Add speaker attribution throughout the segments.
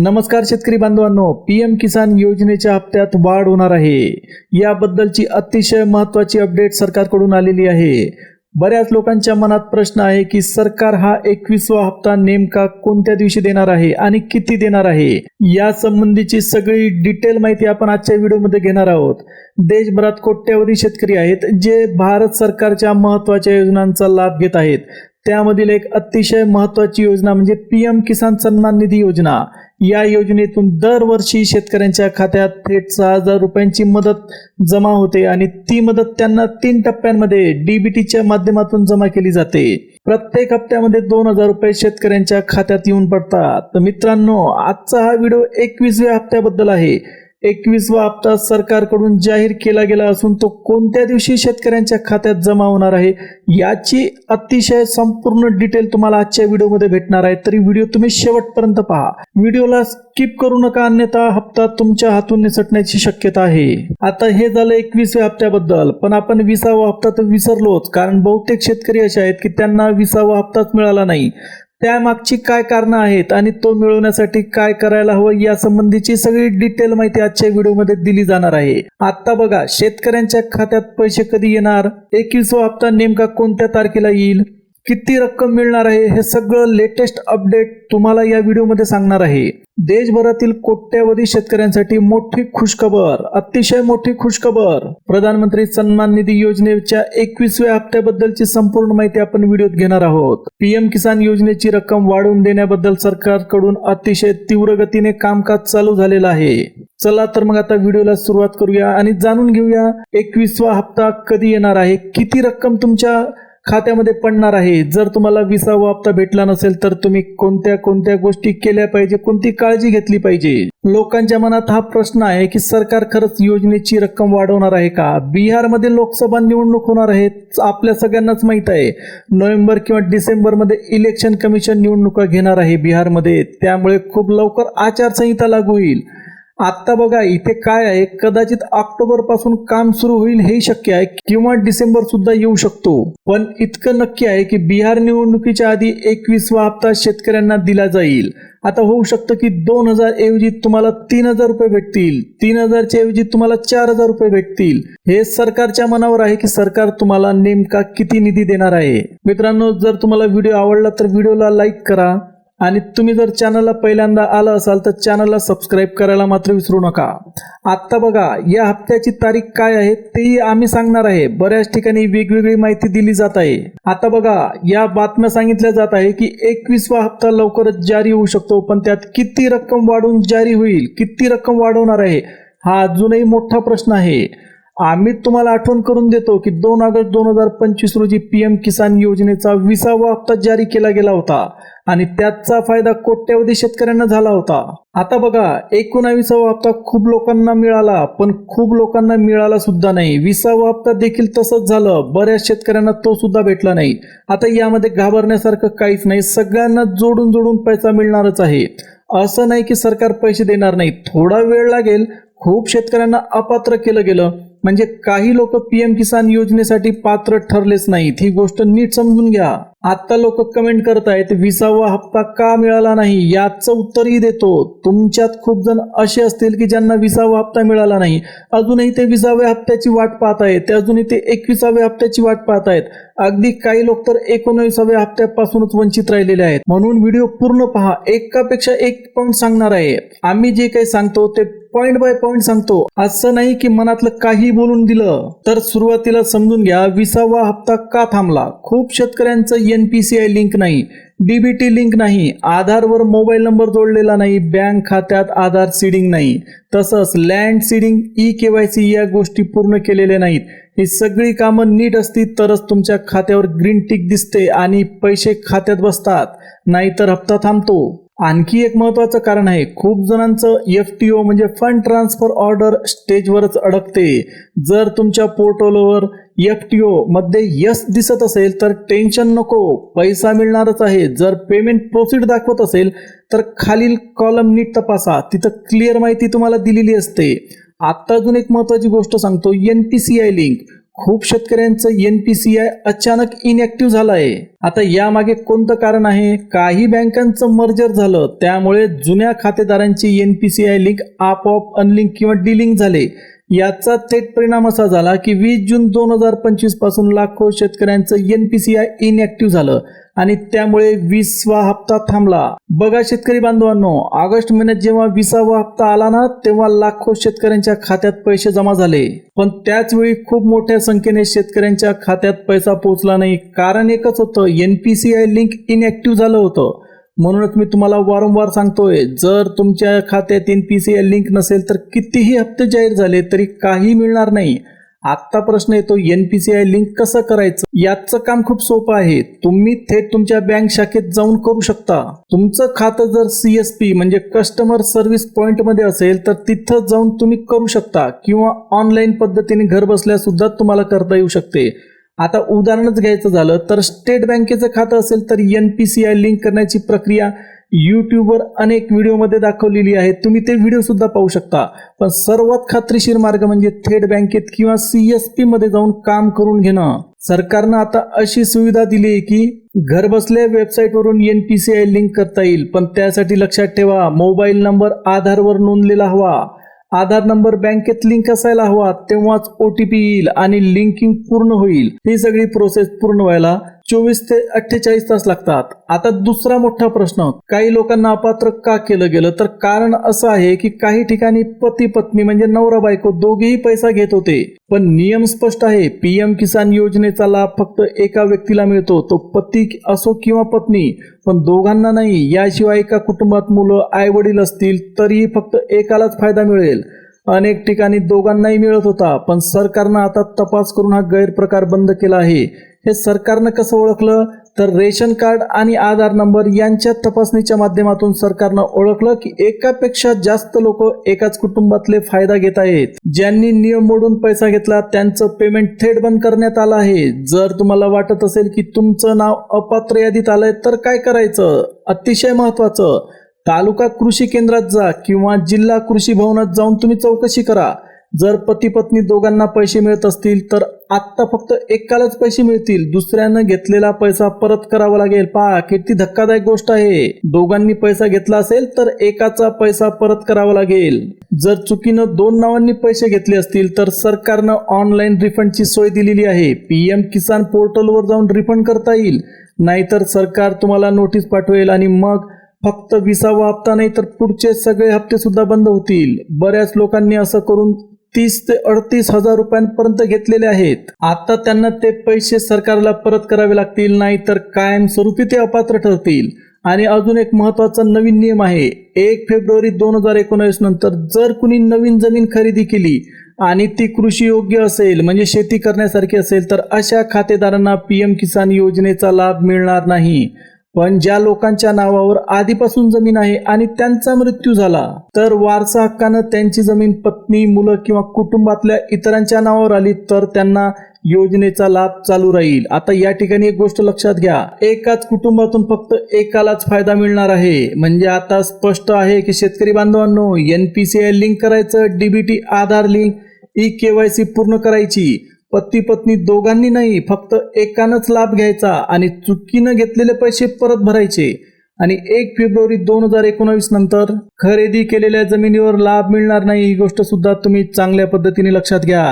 Speaker 1: नमस्कार शेतकरी बांधवांनो पीएम किसान योजनेच्या हप्त्यात वाढ होणार आहे. याबद्दलची अतिशय महत्वाची अपडेट सरकारकडून आलेली आहे. बऱ्याच लोकांच्या मनात प्रश्न आहे की सरकार हा एकवीसवा हप्ता नेमका कोणत्या दिवशी देणार आहे आणि किती देणार आहे? या संबंधीची सगळी डिटेल माहिती आपण आजच्या व्हिडिओमध्ये घेणार आहोत. देशभरात कोट्यावधी शेतकरी आहेत जे भारत सरकारच्या महत्त्वाच्या योजनांचा लाभ घेत आहेत. त्यामधील एक अतिशय महत्वाची योजना म्हणजे पीएम किसान सन्मान निधी योजना. या योजनेतून दरवर्षी शेतकऱ्यांच्या खात्यात थेट सहा हजार रुपयांची मदत जमा होते आणि ती मदत त्यांना तीन टप्प्यांमध्ये डीबीटीच्या माध्यमातून जमा केली जाते. प्रत्येक हप्त्यामध्ये दोन हजार रुपये शेतकऱ्यांच्या खात्यात येऊन पडतात. तर मित्रांनो आजचा हा व्हिडिओ एकवीसव्या हप्त्याबद्दल आहे. एकवीसवा हप्ता सरकारकडून जाहीर केला गेला असून तो कोणत्या दिवशी शेतकऱ्यांच्या खात्यात जमा होणार आहे याची अतिशय संपूर्ण डिटेल तुम्हाला आजच्या व्हिडिओमध्ये भेटणार आहे. तरी व्हिडिओ तुम्ही शेवटपर्यंत पहा. व्हिडिओला स्किप करू नका अन्यथा हप्ता तुमच्या हातून निसटण्याची शक्यता आहे. आता हे झालं एकवीसव्या हप्त्याबद्दल. पण आपण विसावा हप्ता तर विसरलोच कारण बहुतेक शेतकरी असे आहेत की त्यांना विसावा हप्ताच मिळाला नाही. त्यामागची काय कारणं आहेत आणि तो मिळवण्यासाठी काय करायला हवं या संबंधीची सगळी डिटेल माहिती आजच्या व्हिडिओमध्ये दिली जाणार आहे. आता बघा शेतकऱ्यांच्या खात्यात पैसे कधी येणार? एकवीसवा हप्ता नेमका कोणत्या तारखेला येईल? किती रक्कम मिळणार आहे हे सगळं लेटेस्ट अपडेट तुम्हाला या व्हिडिओमध्ये सांगणार आहे. देशभरातील कोट्यावधी शेतकऱ्यांसाठी मोठी खुशखबर अतिशय मोठी खुशखबर. प्रधानमंत्री सन्मान निधी योजनेच्या एकवीसव्या हप्त्याबद्दलची संपूर्ण माहिती आपण व्हिडिओत घेणार आहोत. पीएम किसान योजनेची रक्कम वाढवून देण्याबद्दल सरकारकडून अतिशय तीव्र गतीने कामकाज चालू झालेलं आहे. चला तर मग आता व्हिडिओला सुरुवात करूया आणि जाणून घेऊया एकवीसवा हप्ता कधी येणार आहे किती रक्कम तुमच्या खात्यामध्ये पडणार आहे. जर तुम्हाला विसावा हप्ता भेटला नसेल तर तुम्ही कोणत्या कोणत्या गोष्टी केल्या पाहिजे कोणती काळजी घेतली पाहिजे? लोकांच्या मनात हा प्रश्न आहे की सरकार खरंच योजनेची रक्कम वाढवणार आहे का? बिहारमध्ये लोकसभा निवडणूक होणार आहे आपल्या सगळ्यांनाच माहीत आहे. नोव्हेंबर किंवा डिसेंबरमध्ये इलेक्शन कमिशन निवडणुका घेणार आहे बिहारमध्ये. त्यामुळे खूप लवकर आचारसंहिता लागू होईल. आता बघा इथे काय आहे? कदाचित ऑक्टोबरपासून काम सुरू होईल हे शक्य आहे किंवा डिसेंबर सुद्धा येऊ शकतो. पण इतकं नक्की आहे की बिहार निवडणुकीच्या आधी एकवीसवा हप्ता शेतकऱ्यांना दिला जाईल. आता होऊ शकतं की दोन हजार ऐवजी तुम्हाला तीन हजार रुपये भेटतील तीन हजारच्या ऐवजी तुम्हाला चार हजार रुपये भेटतील. हे सरकारच्या मनावर आहे की सरकार तुम्हाला नेमका किती निधी देणार आहे? मित्रांनो जर तुम्हाला व्हिडिओ आवडला तर व्हिडिओला लाईक करा आणि तुम्ही जर चॅनलला पहिल्यांदा आलं असाल तर चॅनलला सबस्क्राईब करायला मात्र विसरू नका. आत्ता बघा या हप्त्याची तारीख काय आहे तेही आम्ही सांगणार आहे. बऱ्याच ठिकाणी वेगवेगळी माहिती दिली जात आहे. आता बघा या बातम्या सांगितल्या जात आहे की एकवीसवा हप्ता लवकरच जारी होऊ शकतो पण त्यात किती रक्कम वाढवून जारी होईल किती रक्कम वाढवणार आहे हा अजूनही मोठा प्रश्न आहे. आम्ही तुम्हाला आठवण करून देतो की दोन ऑगस्ट दोन हजार पंचवीस रोजी पीएम किसान योजनेचा विसावा हप्ता जारी केला गेला होता. आणि त्याचा फायदा कोट्यावधी शेतकऱ्यांना झाला होता. आता बघा एकोणावीसावा हप्ता खूप लोकांना मिळाला पण खूप लोकांना मिळाला सुद्धा नाही. विसावा हप्ता देखील तसंच झालं. बऱ्याच शेतकऱ्यांना तो सुद्धा भेटला नाही. आता यामध्ये घाबरण्यासारखं काहीच नाही. सगळ्यांना जोडून जोडून पैसा मिळणारच आहे. असं नाही की सरकार पैसे देणार नाही. थोडा वेळ लागेल. खूप शेतकऱ्यांना अपात्र केलं गेलं. म्हणजे काही लोक पीएम किसान योजनेसाठी पात्र ठरलेच नाहीत. ही गोष्ट नीट समजून घ्या. आता लोक कमेंट करतायत विसावा हप्ता का मिळाला नाही? याचं उत्तरही देतो. तुमच्यात खूप जण असे असतील की ज्यांना विसावा हप्ता मिळाला नाही. अजूनही ते विसाव्या हप्त्याची वाट पाहत आहेत. ते अजूनही ते एकविसाव्या हप्त्याची वाट पाहत आहेत. अगदी काही लोक तर एकोणविसाव्या हप्त्यापासूनच वंचित राहिलेले आहेत. म्हणून व्हिडिओ पूर्ण पहा. एकापेक्षा एक पॉईंट सांगणार आहे. आम्ही जे काही सांगतो ते पॉईंट बाय पॉईंट सांगतो. असं नाही की मनातलं काही बोलून दिलं. तर सुरुवातीला समजून घ्या विसावा हप्ता का थांबला? खूप शेतकऱ्यांचं N P C I link नाही डीबीटी लिंक नाही आधारवर मोबाईल नंबर जोडलेला नाही बँक खात्यात आधार सीडिंग नाही. तसंच land seeding E K Y C या गोष्टी पूर्ण केलेल्या नाहीत. ही सगळी कामं नीट असती तरच तुमच्या खात्यावर ग्रीन टिक दिसते आणि पैसे खात्यात बसतात नाहीतर हप्ता थांबतो. आणखी एक महत्वाचं कारण आहे खूप जणांचं एफ टी ओ म्हणजे फंड ट्रान्सफर ऑर्डर स्टेजवरच अडकते. जर तुमच्या पोर्टलवर एफ टी ओ मध्ये यस दिसत असेल तर टेन्शन नको पैसा मिळणारच आहे. जर पेमेंट प्रोफिट दाखवत असेल तर खालील कॉलम नीट तपासा. तिथं क्लिअर माहिती तुम्हाला दिलेली असते. आता अजून एक महत्वाची गोष्ट सांगतो N P C I link खूप शेतकऱ्यांचं एनपीसीआय अचानक इनॅक्टिव्ह झालं आहे आता यामागे कोणतं कारण आहे? काही बँकांचं मर्जर झालं. त्यामुळे जुन्या खातेदारांची एनपीसीआय लिंक आपोआप अनलिंक किंवा डिलिंक झाले. याचा थेट परिणाम असा झाला की वीस जून दोन हजार पंचवीसपासून लाखो शेतकऱ्यांचं एनपीसीआय इनॅक्टिव्ह झालं आणि त्यामुळे वीसवा हप्ता थांबला. बघा शेतकरी बांधवांनो ऑगस्ट महिन्यात जेव्हा विसावा हप्ता आला ना तेव्हा लाखो शेतकऱ्यांच्या खात्यात पैसे जमा झाले. पण त्याच वेळी खूप मोठ्या संख्येने शेतकऱ्यांच्या खात्यात पैसा पोहोचला नाही. कारण एकच होतं एनपीसीआय लिंक इनॅक्टिव्ह झालं होतं. म्हणूनच मी तुम्हाला वारंवार सांगतोय जर तुमच्या खात्यात एनपीसीआय लिंक नसेल तर कितीही हप्ते जाहीर झाले तरी काही मिळणार नाही. आत्ता प्रश्न येतो एनपीसीआय लिंक कसं करायचं? याचं काम खूप सोपं आहे. तुम्ही थेट तुमच्या बँक शाखेत जाऊन करू शकता. तुमचं खातं जर सीएसपी म्हणजे कस्टमर सर्व्हिस पॉइंटमध्ये असेल तर तिथं जाऊन तुम्ही करू शकता किंवा ऑनलाईन पद्धतीने घर बसल्या सुद्धा तुम्हाला करता येऊ शकते. आता उदाहरणच घ्यायचं झालं तर स्टेट बँकेचं खातं असेल तर N P C I link करण्याची प्रक्रिया यूट्यूबवर अनेक व्हिडिओमध्ये दाखवलेली आहे. तुम्ही ते व्हिडिओ सुद्धा पाहू शकता. पण सर्वात खात्रीशीर मार्ग म्हणजे थेट बँकेत किंवा सी एस पी मध्ये जाऊन काम करून घेणं. सरकारनं आता अशी सुविधा दिली आहे की घरबसल्या वेबसाईटवरून N P C I link करता येईल. पण त्यासाठी लक्षात ठेवा मोबाईल नंबर आधारवर नोंदलेला हवा. आधार नंबर बँकेत लिंक असायला हवा तेव्हाच ओ टी पी येईल आणि लिंकिंग पूर्ण होईल. ही सगळी प्रोसेस पूर्ण व्हायला चोवीस ते अठ्ठेचाळीस तास लागतात. आता दुसरा मोठा प्रश्न काही लोकांना अपात्र का केलं गेलं? तर कारण असं आहे की काही ठिकाणी पती पत्नी म्हणजे नवरा बायको दोघेही पैसा घेत होते. पण नियम स्पष्ट आहे पीएम किसान योजनेचा लाभ फक्त एका व्यक्तीला मिळतो तो पती असो किंवा पत्नी. पण दोघांना नाही याशिवाय एका कुटुंबात मुलं आई वडील असतील तरीही फक्त एकालाच फायदा मिळेल. अनेक ठिकाणी दोघांनाही मिळत होता पण सरकारनं आता तपास करून हा गैरप्रकार बंद केला आहे. हे सरकारनं कसं ओळखलं? तर रेशन कार्ड आणि आधार नंबर यांच्या तपासणीच्या माध्यमातून सरकारनं ओळखलं की एकापेक्षा जास्त लोक एकाच कुटुंबातले फायदा घेत आहेत. ज्यांनी नियम मोडून पैसा घेतला त्यांचं पेमेंट थेट बंद करण्यात आलं आहे. जर तुम्हाला वाटत असेल की तुमचं नाव अपात्र यादीत आलंय तर काय करायचं? अतिशय महत्वाचं. तालुका कृषी केंद्रात जा किंवा जिल्हा कृषी भवनात जाऊन तुम्ही चौकशी करा. जर पती पत्नी दोघांना पैसे मिळत असतील तर आत्ता फक्त एकालाच पैसे मिळतील. दुसऱ्यानं घेतलेला पैसा परत करावा लागेल. पहा किती धक्कादायक गोष्ट आहे. दोघांनी पैसा घेतला असेल तर एकाचा पैसा परत करावा लागेल. जर चुकीनं दोन नावांनी पैसे घेतले असतील तर सरकारनं ऑनलाईन रिफंडची सोय दिलेली आहे. पीएम किसान पोर्टलवर जाऊन रिफंड करता येईल. नाहीतर सरकार तुम्हाला नोटीस पाठवेल आणि मग फक्त विसावा हप्ता नाही तर पुढचे सगळे हप्ते सुद्धा बंद होतील. बऱ्याच लोकांनी असं करून तीस ते अडतीस हजार रुपयांपर्यंत घेतलेले आहेत. आता त्यांना ते पैसे सरकारला परत करावे लागतील नाही तर कायमस्वरूपी ते अपात्र ठरतील. आणि अजून एक महत्त्वाचा नवीन नियम आहे. एक फेब्रुवारी दोन हजार एकोणावीस नंतर जर कुणी नवीन जमीन खरेदी केली आणि ती कृषी योग्य असेल म्हणजे शेती करण्यासारखी असेल तर अशा खातेदारांना पीएम किसान योजनेचा लाभ मिळणार नाही. पण ज्या लोकांच्या नावावर आधीपासून जमीन आहे आणि त्यांचा मृत्यू झाला तर वारसा हक्कानं त्यांची जमीन पत्नी मुलं किंवा कुटुंबातल्या इतरांच्या नावावर आली तर त्यांना योजनेचा लाभ चालू राहील. आता या ठिकाणी एक गोष्ट लक्षात घ्या. एकाच कुटुंबातून फक्त एकालाच फायदा मिळणार आहे. म्हणजे आता स्पष्ट आहे की शेतकरी बांधवांनो एनपीसीआय लिंक करायचं DBT Aadhaar link E KYC पूर्ण करायची. पती पत्नी दोघांनी नाही फक्त एकानंच लाभ घ्यायचा आणि चुकीनं घेतलेले पैसे परत भरायचे. आणि एक फेब्रुवारी दोन हजार एकोणावीस नंतर खरेदी केलेल्या जमिनीवर लाभ मिळणार नाही ही गोष्ट सुद्धा तुम्ही चांगल्या पद्धतीने लक्षात घ्या.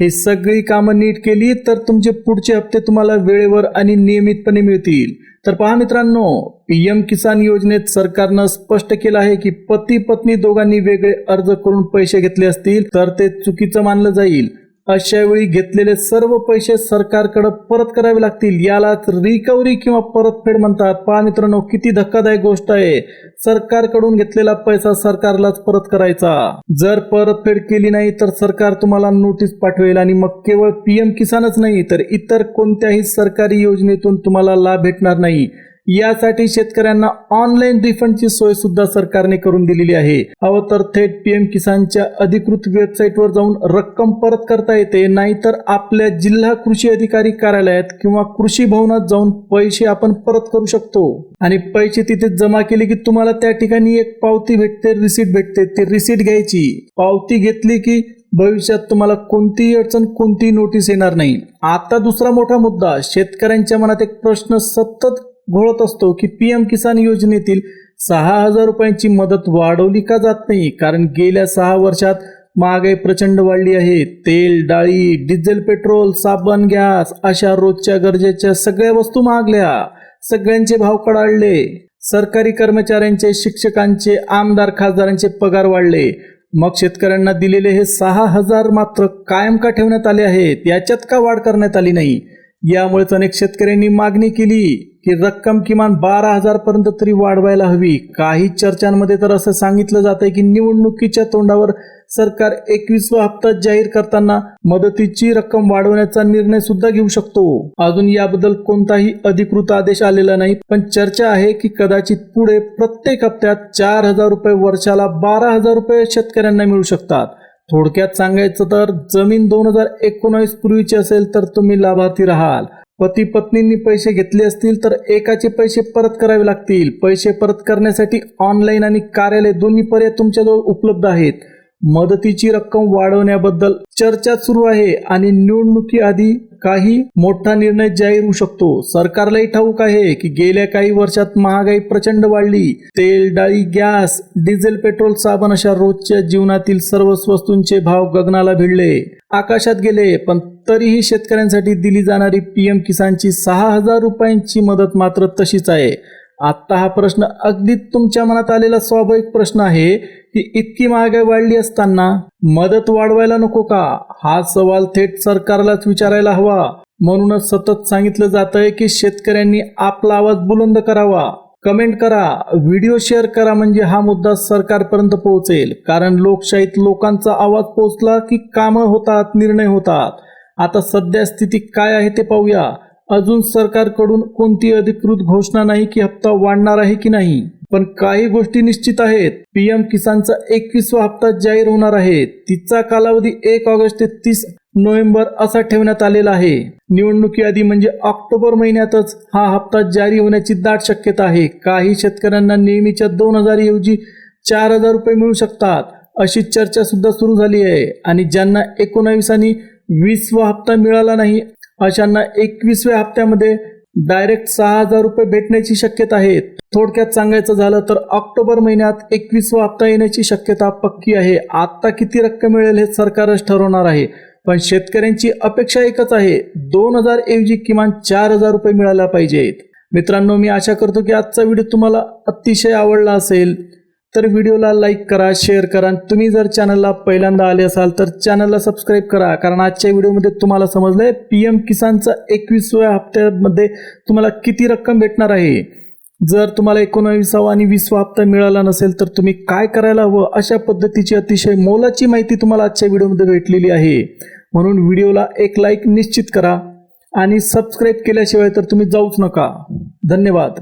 Speaker 1: हे सगळी कामं नीट केली तर तुमचे पुढचे हप्ते तुम्हाला वेळेवर आणि नियमितपणे मिळतील. तर पहा मित्रांनो पीएम किसान योजनेत सरकारनं स्पष्ट केलं आहे की पती पत्नी दोघांनी वेगळे अर्ज करून पैसे घेतले असतील तर ते चुकीचं मानलं जाईल. अशा वेळी घेतलेले सर्व पैसे सरकारकडे परत करावे लागतील. यालाच रिकव्हरी किंवा परतफेड म्हणतात. पहा मित्रांनो किती धक्कादायक गोष्ट आहे. सरकारकडून घेतलेला पैसा सरकारलाच परत करायचा. जर परतफेड केली नाही तर सरकार तुम्हाला नोटीस पाठवेल आणि मग केवळ पीएम किसानच नाही तर इतर कोणत्याही सरकारी योजनेतून तुम्हाला लाभ भेटणार नाही. यासाठी शेतकऱ्यांना ऑनलाईन रिफंडची सोय सुद्धा सरकारने करून दिलेली आहे. हवं तर थेट पीएम किसानच्या अधिकृत वेबसाईटवर जाऊन रक्कम परत करता येते नाहीतर आपल्या जिल्हा कृषी अधिकारी कार्यालयात किंवा कृषी भवनात जाऊन पैसे आपण परत करू शकतो. आणि पैसे तिथे जमा केले की तुम्हाला त्या ठिकाणी एक पावती भेटते रिसीट भेटते. ती रिसीट घ्यायची. पावती घेतली की भविष्यात तुम्हाला कोणतीही अडचण कोणतीही नोटीस येणार नाही. आता दुसरा मोठा मुद्दा शेतकऱ्यांच्या मनात एक प्रश्न सतत घोळत असतो की पी एम किसान योजनेतील सहा हजार रुपयांची मदत वाढवली का जात नाही? कारण गेल्या सहा वर्षात महागाई प्रचंड वाढली आहे. तेल डाळी डिझेल पेट्रोल साबण गॅस अशा रोजच्या गरजेच्या सगळ्या वस्तू महागल्या. सगळ्यांचे भाव कडाळले. सरकारी कर्मचाऱ्यांचे शिक्षकांचे आमदार खासदारांचे पगार वाढले. मग शेतकऱ्यांना दिलेले हे सहा हजार मात्र कायम का ठेवण्यात आले आहेत? याच्यात का वाढ करण्यात आली नाही? यामुळेच अनेक शेतकऱ्यांनी मागणी केली की रक्कम किमान बारा हजार पर्यंत तरी वाढवायला हवी. काही चर्चांमध्ये तर असं सांगितलं जात आहे की निवडणुकीच्या तोंडावर सरकार एकवीसवा हप्ता जाहीर करताना मदतीची रक्कम वाढवण्याचा निर्णय सुद्धा घेऊ शकतो. अजून याबद्दल कोणताही अधिकृत आदेश आलेला नाही. पण चर्चा आहे की कदाचित पुढे प्रत्येक हप्त्यात चार हजार रुपये वर्षाला बारा हजार रुपये शेतकऱ्यांना मिळू शकतात. थोडक्यात सांगायचं तर जमीन दोन हजार एकोणावीस पूर्वीची असेल तर तुम्ही लाभार्थी राहाल. पती पत्नींनी पैसे घेतले असतील तर एकाचे पैसे परत करावे लागतील. पैसे परत करण्यासाठी ऑनलाईन आणि कार्यालय दोन्ही पर्याय तुमच्याजवळ उपलब्ध आहेत. मदतीची रक्कम वाढवण्याबद्दल चर्चा सुरू आहे आणि निवडणुकीआधी काही मोठा निर्णय जाहीर होऊ शकतो. सरकारलाही ठाऊक आहे की गेल्या काही वर्षात महागाई प्रचंड वाढली. तेल डाळी गॅस डिझेल पेट्रोल साबण अशा रोजच्या जीवनातील सर्व वस्तूंचे भाव गगनाला भिडले. आकाशात गेले पण तरीही शेतकऱ्यांसाठी दिली जाणारी पीएम किसानची सहा हजार रुपयांची मदत मात्र तशीच आहे. आत्ता हा प्रश्न अगदी तुमच्या मनात आलेला स्वाभाविक प्रश्न आहे की इतकी महागाई वाढली असताना मदत वाढवायला नको का? हा सवाल थेट सरकारलाच विचारायला हवा. म्हणूनच सतत सांगितलं जात आहे की शेतकऱ्यांनी आपला आवाज बुलंद करावा. कमेंट करा व्हिडिओ शेअर करा म्हणजे हा मुद्दा सरकारपर्यंत पोहोचेल. कारण लोकशाहीत लोकांचा आवाज पोहोचला की कामं होतात निर्णय होतात. आता सध्या स्थिती काय आहे ते पाहूया. अजून सरकारकडून कोणती अधिकृत घोषणा नाही की हप्ता वाढणार आहे की नाही? पण काही गोष्टी निश्चित आहेत. पीएम किसानचा एकवीसवा हप्ता जाहीर होणार आहे. तिचा कालावधी एक ऑगस्ट ते तीस नोव्हेंबर असा ठेवण्यात आलेला आहे. निवडणुकीआधी म्हणजे ऑक्टोबर महिन्यातच हा हप्ता जारी होण्याची दाट शक्यता आहे. काही शेतकऱ्यांना नेहमीच्या दोन हजार ऐवजी चार हजार रुपये मिळू शकतात अशी चर्चा सुद्धा सुरू झाली आहे. आणि ज्यांना एकोणावीस आणि वीसवा हप्ता मिळाला नाही अशांना एकवीसव्या हप्त्यामध्ये डायरेक्ट सहा हजार रुपये भेटण्याची शक्यता आहे. थोडक्यात सांगायचं झालं तर ऑक्टोबर महिन्यात एकवीसवा हप्ता येण्याची शक्यता पक्की आहे. आता किती रक्कम मिळेल हे सरकारच ठरवणार आहे. पण शेतकऱ्यांची अपेक्षा एकच आहे. दोन हजार ऐवजी किमान चार हजार रुपये मिळायला पाहिजेत. मित्रांनो मी आशा करतो की आजचा व्हिडिओ तुम्हाला अतिशय आवडला असेल. तर व्हिडिओला लाईक करा शेअर करा आणि तुम्ही जर चॅनलला पहिल्यांदा आले असाल तर चॅनलला सबस्क्राईब करा. कारण आजच्या व्हिडिओमध्ये तुम्हाला समजलंय पी एम किसानचा एकवीसव्या हप्त्यामध्ये तुम्हाला किती रक्कम भेटणार आहे? जर तुम्हाला एकोणावीसावा आणि वीसवा हप्ता मिळाला नसेल तर तुम्ही काय करायला हवं? अशा पद्धतीची अतिशय मोलाची माहिती तुम्हाला आजच्या व्हिडिओमध्ये भेटलेली आहे. म्हणून व्हिडिओला एक लाईक निश्चित करा आणि सबस्क्राईब केल्याशिवाय तर तुम्ही जाऊच नका. धन्यवाद.